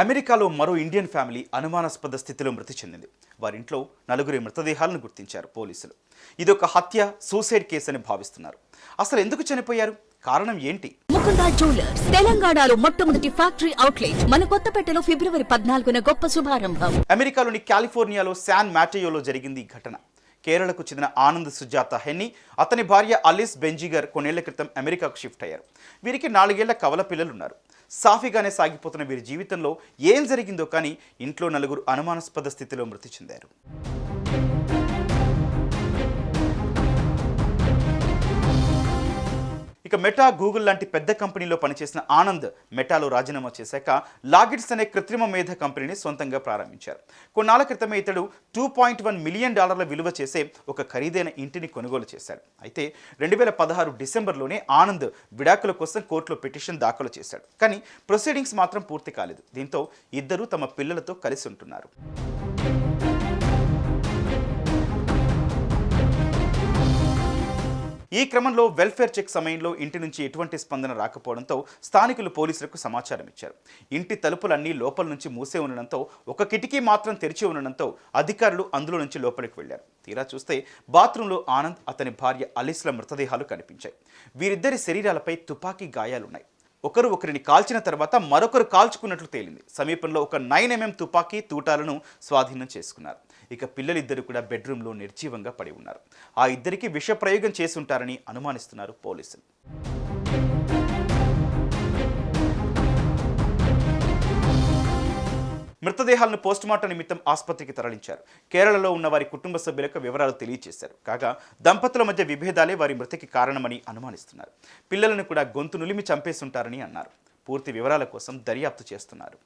అమెరికాలో మరో Indian family అనుమానాస్పద స్థితిలో మృతి చెందింది. వారింట్లో నలుగురి మృతదేహాలను గుర్తించారు పోలీసులు. ఇదొక హత్య సూసైడ్ కేసు అని భావిస్తున్నారు. అసలు ఎందుకు చనిపోయారు? కారణం ఏంటి? ముకుంద జ్యువెలర్స్ తెలంగాణలో మొట్టమొదటి ఫ్యాక్టరీ అవుట్లెట్ మన కొత్తపేటలో ఫిబ్రవరి పద్నాలుగున గొప్ప శుభారంభం. అమెరికాలోని కాలిఫోర్నియాలో శాన్ మాటయోలో జరిగింది ఈ ఘటన. కేరళకు చెందిన ఆనంద్ సుజాత హెన్నీ అతని భార్య అలిస్ బెంజిగర్ కొన్నేళ్ళ క్రితం అమెరికాకు షిఫ్ట్ అయ్యారు. వీరికి నాలుగేళ్ళ కవల పిల్లలు ఉన్నారు సాఫీగానే సాగిపోతున్న వీరి జీవితంలో ఏం జరిగిందో కానీ ఇంట్లో నలుగురు అనుమానాస్పద స్థితిలో మృతి చెందారు. ఇక మెటా గూగుల్ లాంటి పెద్ద కంపెనీలో పనిచేసిన ఆనంద్ మెటాలో రాజీనామా చేశాక లాగిట్స్ అనే కృత్రిమ మేధ కంపెనీని సొంతంగా ప్రారంభించారు. కొన్నాళ్ళ క్రితమే ఇతడు టూ పాయింట్ వన్ మిలియన్ డాలర్ల విలువ చేసే ఒక ఖరీదైన ఇంటిని కొనుగోలు చేశాడు. అయితే రెండు వేల పదహారు డిసెంబర్లోనే ఆనంద్ విడాకుల కోసం కోర్టులో పిటిషన్ దాఖలు చేశాడు. కానీ ప్రొసీడింగ్స్ మాత్రం పూర్తి కాలేదు. దీంతో ఇద్దరు తమ పిల్లలతో కలిసి ఉంటున్నారు. ఈ క్రమంలో వెల్ఫేర్ చెక్ సమయంలో ఇంటి నుంచి ఎటువంటి స్పందన రాకపోవడంతో స్థానికులు పోలీసులకు సమాచారం ఇచ్చారు. ఇంటి తలుపులన్నీ లోపల నుంచి మూసే ఉండడంతో ఒక కిటికీ మాత్రం తెరిచి ఉండడంతో అధికారులు అందులో నుంచి లోపలికి వెళ్ళారు తీరా చూస్తే బాత్రూంలో ఆనంద్ అతని భార్య అలిస్ల మృతదేహాలు కనిపించాయి. వీరిద్దరి శరీరాలపై తుపాకీ గాయాలున్నాయి. ఒకరు ఒకరిని కాల్చిన తర్వాత మరొకరు కాల్చుకున్నట్లు తేలింది. సమీపంలో ఒక నైన్ ఎంఎం తుపాకీ తూటాలను స్వాధీనం చేసుకున్నారు. ఇక పిల్లలిద్దరు కూడా బెడ్రూమ్లో నిర్జీవంగా పడి ఉన్నారు. ఆ ఇద్దరికి విష ప్రయోగం చేసుంటారని అనుమానిస్తున్నారు పోలీసులు. మృతదేహాలను పోస్టుమార్టం నిమిత్తం ఆసుపత్రికి తరలించారు. కేరళలో ఉన్న వారి కుటుంబ సభ్యులకు వివరాలు తెలియజేశారు కాగా దంపతుల మధ్య విభేదాలే వారి మృతికి కారణమని అనుమానిస్తున్నారు. పిల్లలను కూడా గొంతు నులిమి చంపేస్తుంటారని అన్నారు. పూర్తి వివరాల కోసం దర్యాప్తు చేస్తున్నారు.